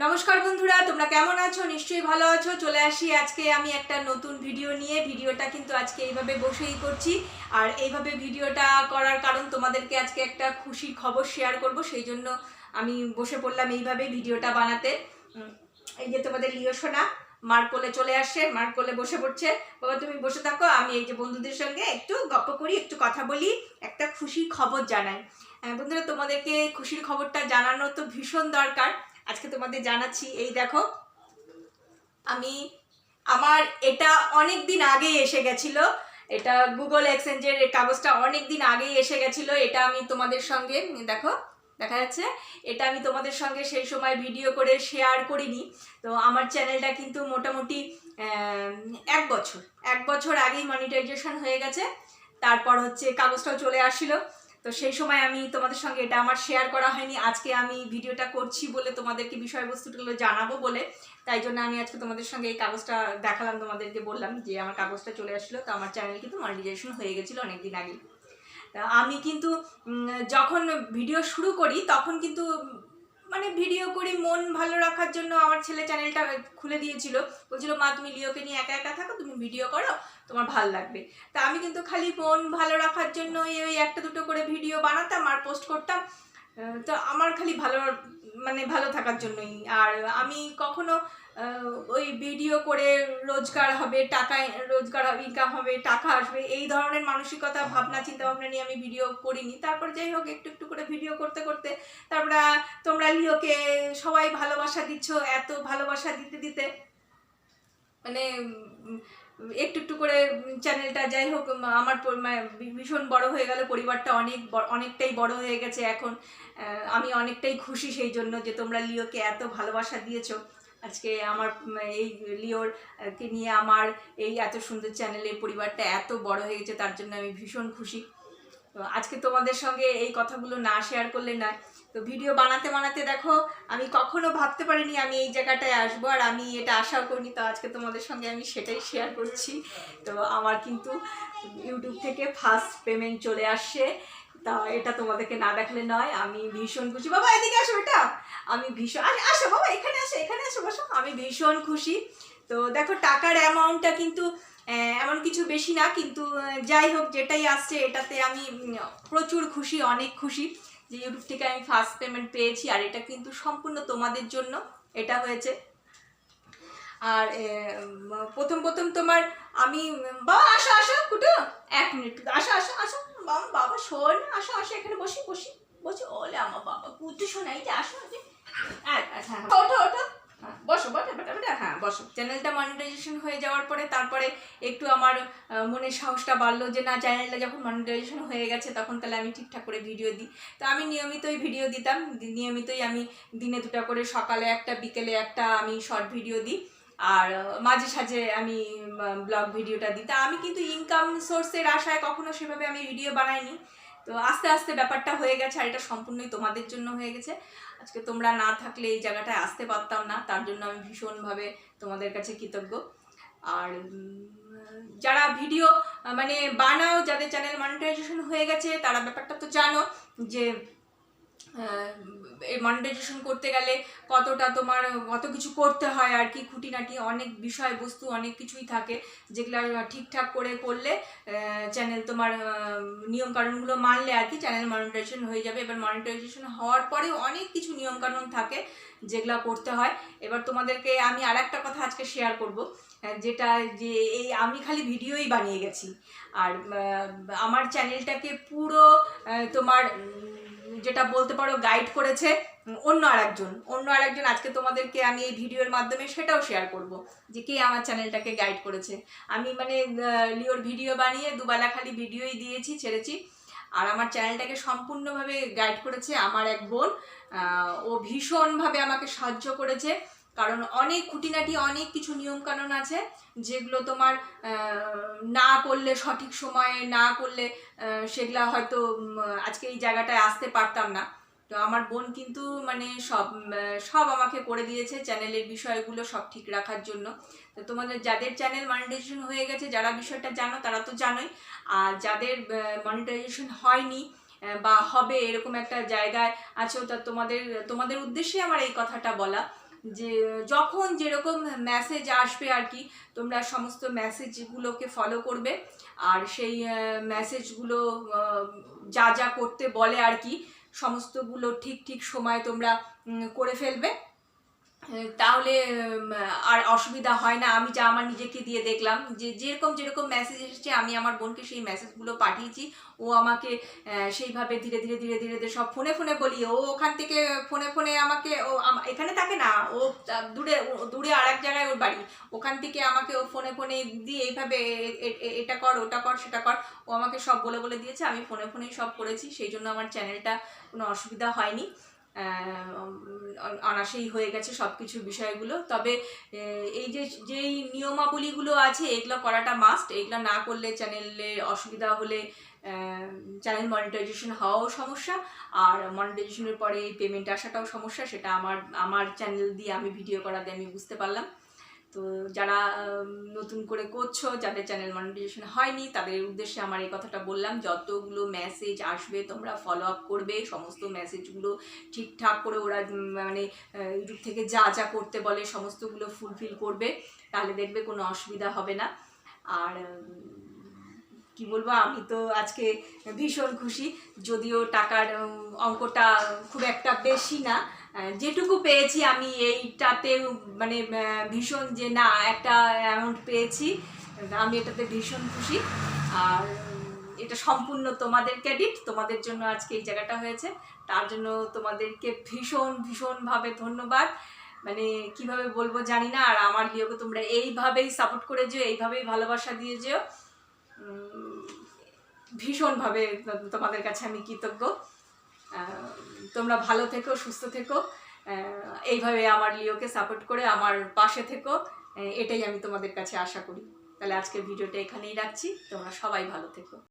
নমস্কার বন্ধুরা তোমরা কেমন আছো? নিশ্চয়ই ভালো আছো। চলে আসি আজকে আমি একটা নতুন ভিডিও নিয়ে। ভিডিওটা কিন্তু আজকে এইভাবে বসেই করছি। আর এইভাবে ভিডিওটা করার কারণ তোমাদেরকে আজকে একটা খুশির খবর শেয়ার করব। সেই জন্য আমি বসে পড়লাম এইভাবে ভিডিওটা বানাতে। এই যে তোমাদের লিও সোনা মার কোলে চলে আসছে মার কোলে বসে পড়ছে। বাবা তুমি বসে থাকো আমি এই যে বন্ধুদের সঙ্গে একটু গপ্প করি একটু কথা বলি একটা খুশির খবর জানাই। আহ, বন্ধুরা তোমাদেরকে খুশির খবরটা জানানো তো ভীষণ দরকার। আজকে তোমাদের জানাচ্ছি, এই দেখো, আমি আমার এটা অনেক দিন আগেই এসে গেছিল। এটা গুগল এক্সচেঞ্জের কাগজটা অনেক দিন আগেই এসে গেছিল, এটা আমি তোমাদের সঙ্গে, দেখো, দেখা যাচ্ছে, এটা আমি তোমাদের সঙ্গে সেই সময় ভিডিও করে শেয়ার করিনি। তো আমার চ্যানেলটা কিন্তু মোটামুটি এক বছর এক বছর আগেই মনিটাইজেশন হয়ে গেছে। তারপর হচ্ছে কাগজটাও চলে আসছিল। তো সেই সময় আমি তোমাদের সঙ্গে এটা আমার শেয়ার করা হয়নি। আজকে আমি ভিডিওটা করছি বলে তোমাদেরকে বিষয়বস্তুগুলো জানাব বলে। তাই জন্য আমি আজকে তোমাদের সঙ্গে এই কাগজটা দেখালাম, তোমাদেরকে বললাম যে আমার কাগজটা চলে আসলো। তো আমার চ্যানেল কিন্তু মনিটাইজেশন হয়ে গেছিল অনেকদিন আগে আমি কিন্তু যখন ভিডিও শুরু করি, তখন কিন্তু মানে ভিডিও করি, মন ভালো রাখার জন্য আমার ছেলে চ্যানেলটা খুলে দিয়েছিল। বলছিল, মা, তুমি লিওকে নিয়ে একা একা থাকো, তুমি ভিডিও করো, তোমার ভালো লাগবে। তা আমি কিন্তু খালি মন ভালো রাখার জন্য ওই একটা দুটো করে ভিডিও বানাতাম আর পোস্ট করতাম। তো আমার খালি ভালো মানে ভালো থাকার জন্যই। আর আমি কখনো ওই ভিডিও করে রোজগার হবে, টাকা, রোজগার হবে ইনকাম হবে, টাকা আসবে, এই ধরনের মানসিকতা, ভাবনা চিন্তা ভাবনা নিয়ে আমি ভিডিও করিনি। তারপর যাই হোক, একটু একটু করে ভিডিও করতে করতে তারপরে তোমরা লিওকে সবাই ভালোবাসা দিচ্ছ, এত ভালোবাসা দিতে দিতে। মানে একটু একটু করে চ্যানেলটা যাই হোক আমার মানে ভীষণ বড় হয়ে গেল, পরিবারটা অনেক অনেকটাই বড় হয়ে গেছে এখন। আমি অনেকটাই খুশি সেই জন্য যে তোমরা লিওকে এত ভালোবাসা দিয়েছ। আজকে আমার এই লিওর কে নিয়ে আমার এই এত সুন্দর চ্যানেলে পরিবারটা এত বড় হয়ে গেছে, তার জন্য আমি ভীষণ খুশি। তো আজকে তোমাদের সঙ্গে এই কথাগুলো না শেয়ার করলে না তো ভিডিও বানাতে বানাতে দেখো, আমি কখনো ভাবতে পারিনি আমি এই জায়গাটায় আসব আর আমি এটা আশাও করিনি, তো আজকে তোমাদের সঙ্গে আমি সেটাই শেয়ার করছি। তো আমার কিন্তু ইউটিউব থেকে ফার্স্ট পেমেন্ট চলে আসছে। তা এটা তোমাদেরকে না দেখলে নয়, আমি ভীষণ খুশি। বাবা, এদিকে আসো এটা। আমি ভীষণ আরে, আসো বাবা, এখানে আসো এখানে আসো, বসো। আমি ভীষণ খুশি। তো দেখো, টাকার অ্যামাউন্টটা কিন্তু এমন কিছু বেশি না, কিন্তু যাই হোক, যেটাই আসছে, এটাতে আমি প্রচুর খুশি, অনেক খুশি যে ইউটিউব থেকে আমি ফার্স্ট পেমেন্ট পেয়েছি, আর এটা কিন্তু সম্পূর্ণ তোমাদের জন্য। এটা হয়েছে। আর প্রথম প্রথম তোমার, আমি, বাবা, আসো আসো, কুটু। এক মিনিট, আসো আসো আসো। বাবা বাবা শোন আসো আসো এখানে বসি বসি বসি। ওলে আমার বাবা শোনাই যে আসো যে হ্যাঁ হ্যাঁ। ওঠো ওঠো। হ্যাঁ, বসো বসো বেটা বেটা হ্যাঁ বসো। চ্যানেলটা হয়ে যাওয়ার পরে তারপরে একটু আমার সাহসটা বাড়লো যে না চ্যানেলটা যখন হয়ে গেছে তখন তাহলে আমি ঠিকঠাক করে ভিডিও দিই। তো আমি নিয়মিতই ভিডিও দিতাম। নিয়মিতই আমি দিনে দুটা করে সকালে একটা বিকেলে একটা আমি শর্ট ভিডিও দিই। আর মাঝে সাঝে আমি ব্লগ ভিডিওটা দিই আমি কিন্তু ইনকাম সোর্সের আশায় কখনো সেভাবে আমি ভিডিও বানাইনি। তো আস্তে আস্তে ব্যাপারটা হয়ে গেছে আর এটা সম্পূর্ণই তোমাদের জন্য হয়ে গেছে। আজকে তোমরা না থাকলে এই জায়গাটায় আসতে পারতাম না, তার জন্য আমি ভীষণভাবে তোমাদের কাছে কৃতজ্ঞ। আর যারা ভিডিও মানে বানাও, যাদের চ্যানেল মনিটাইজেশন হয়ে গেছে, তারা ব্যাপারটা তো জানো যে মনিটাইজেশন করতে গেলে কতটা তোমার, কত কিছু করতে হয় আর কি খুঁটিনাটি, অনেক বিষয়বস্তু, অনেক কিছুই থাকে যেগুলো ঠিকঠাক করে করলে চ্যানেল তোমার নিয়ম কানুনগুলো মানলে আর কি চ্যানেল মনিটাইজেশন হয়ে যাবে। এবার মনিটাইজেশন হওয়ার পরেও অনেক কিছু নিয়ম কানুন থাকে যেগুলো করতে হয়। এবার তোমাদেরকে আমি আর একটা কথা আজকে শেয়ার করব যেটা যে এই আমি খালি ভিডিওই বানিয়ে গেছি। আর আমার চ্যানেলটাকে পুরো তোমার যেটা বলতে পারো গাইড করেছে অন্য আরেকজন। অন্য আরেকজন আজকে তোমাদেরকে আমি এই ভিডিওর মাধ্যমে সেটাও শেয়ার করব, যে কে আমার চ্যানেলটাকে গাইড করেছে। আমি মানে লিওর ভিডিও বানিয়ে দুবেলা খালি ভিডিওই দিয়েছি, ছেড়েছি। আর আমার চ্যানেলটাকে সম্পূর্ণভাবে গাইড করেছে আমার এক বোন। ও ভীষণভাবে আমাকে সাহায্য করেছে। কারণ অনেক খুঁটিনাটি, অনেক কিছু নিয়মকানুন আছে যেগুলো তোমার না করলে সঠিক সময়ে, না করলে সেগুলা হয়তো আজকে এই জায়গাটায় আসতে পারতাম না। তো আমার বোন কিন্তু মানে সব সব আমাকে করে দিয়েছে চ্যানেলের বিষয়গুলো সব ঠিক রাখার জন্য। তো তোমাদের যাদের চ্যানেল মনিটাইজেশন হয়ে গেছে, যারা বিষয়টা জানো তারা তো জানোই। আর যাদের মনিটাইজেশন হয়নি বা হবে এরকম একটা জায়গায় আছো, তা তোমাদের তোমাদের উদ্দেশ্যে আমার এই কথাটা বলা। যে, যখন যেরকম মেসেজ আসবে আর কি, তোমরা সমস্ত মেসেজগুলোকে ফলো করবে। আর সেই মেসেজগুলো যা যা করতে বলে আর কি, সমস্তগুলো ঠিক ঠিক সময় তোমরা করে ফেলবে। তাহলে আর অসুবিধা হয় না। আমি যা আমার নিজেকে দিয়ে দেখলাম যে, যেরকম যেরকম মেসেজ এসেছে, আমি আমার বোনকে সেই মেসেজগুলো পাঠিয়েছি। ও আমাকে সেইভাবে ধীরে ধীরে ধীরে ধীরে ধীরে সব ফোনে ফোনে বলি ও ওখান থেকে ফোনে ফোনে আমাকে, ও এখানে থাকে না, ও দূরে দূরে আর এক জায়গায় ওর বাড়ি। ওখান থেকে আমাকে ও ফোনে ফোনে দিয়ে এইভাবে এটা কর, ওটা কর, সেটা কর। ও আমাকে সব বলে বলে দিয়েছে, আমি ফোনে ফোনেই সব করেছি। সেই জন্য আমার চ্যানেলটা কোনো অসুবিধা হয়নি। অনাসেই হয়ে গেছে সব কিছু বিষয়গুলো। তবে এই যে, যেই নিয়মাবলীগুলো আছে, এগুলো করাটা মাস্ট এগুলো না করলে চ্যানেলের অসুবিধা হলে চ্যানেল মনিটাইজেশন হওয়াও সমস্যা। আর মনিটাইজেশনের পরে পেমেন্ট আসাটাও সমস্যা। সেটা আমার আমার চ্যানেল দিয়ে আমি ভিডিও করাতে আমি বুঝতে পারলাম। তো যারা নতুন করে করছ, যাদের চ্যানেল মনিটাইজেশন হয়নি, তাদের উদ্দেশ্যে আমার এই কথাটা বললাম। যতগুলো মেসেজ আসবে, তোমরা ফলো আপ করবে। সমস্ত মেসেজগুলো ঠিকঠাক করে ওরা মানে ইউটিউব থেকে যা যা করতে বলে, সমস্তগুলো ফুলফিল করবে। তাহলে দেখবে কোনো অসুবিধা হবে না। আর কি বলব, আমি তো আজকে ভীষণ খুশি। যদিও টাকার অঙ্কটা খুব একটা বেশি না। যেটুকু পেয়েছি আমি এইটাতে মানে ভীষণ যে না, একটা অ্যামাউন্ট পেয়েছি, আমি এটাতে ভীষণ খুশি। আর এটা সম্পূর্ণ তোমাদের ক্রেডিট তোমাদের জন্য আজকে এই জায়গাটা হয়েছে। তার জন্য তোমাদেরকে ভীষণ, ভীষণভাবে ধন্যবাদ। মানে কীভাবে বলব জানি না, আর আমার লিওকে তোমরা এইভাবেই সাপোর্ট করে যেও এইভাবেই ভালোবাসা দিয়ে যেও ভীষণভাবে তোমাদের কাছে আমি কৃতজ্ঞ। তোমরা ভালো থেকো, সুস্থ থেকো। এইভাবে আমার লিওকে সাপোর্ট করে আমার পাশে থেকো। এটাই আমি তোমাদের কাছে আশা করি। তাহলে আজকের ভিডিওটা এখানেই রাখছি। তোমরা সবাই ভালো থেকো।